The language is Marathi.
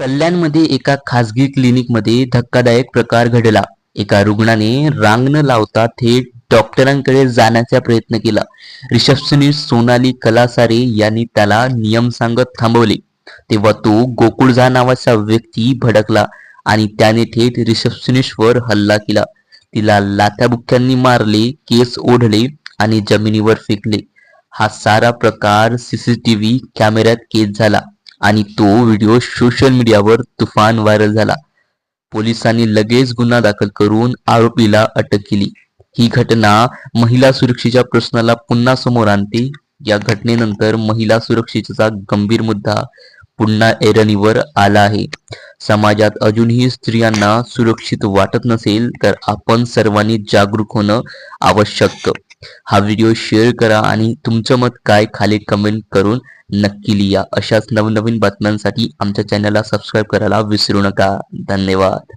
कल्याणमध्ये एका खासगी क्लिनिकमध्ये धक्कादायक प्रकार घडला. एका रुग्णाने रांग न लावता थेट डॉक्टरांकडे जाण्याचा प्रयत्न केला. रिसेप्शनिस्ट सोनाली कलासारे यांनी त्याला नियम सांगत थांबवले. तेव्हा तो गोकुळझा नावाचा व्यक्ती भडकला आणि त्याने थेट रिसेप्शनिस्टवर हल्ला केला. तिला लाथ्याबुक्क्यांनी मारले केस ओढले आणि जमिनीवर फेकले. हा सारा प्रकार सीसीटीव्ही कॅमेऱ्यात कैद झाला. आणि तो व्हिडिओ सोशल मीडियावर तुफान व्हायरल झाला. पोलिसांनी लगेच गुन्हा दाखल करून आरोपीला अटक केली. ही घटना महिला सुरक्षेच्या प्रश्नाला पुन्हा समोर आणते. या घटनेनंतर महिला सुरक्षेचा गंभीर मुद्दा पुन्हा ऐरणीवर आला आहे. समाजात अजूनही स्त्रियांना सुरक्षित वाटत नसेल तर आपण सर्वांनी जागरूक होणं आवश्यक. हा व्हिडिओ शेअर करा आणि तुमचं मत काय खाली कमेंट करून नक्की लिहा. अशाच नवनवीन बातम्यांसाठी आमच्या चॅनलला सबस्क्राईब करायला विसरू नका. धन्यवाद.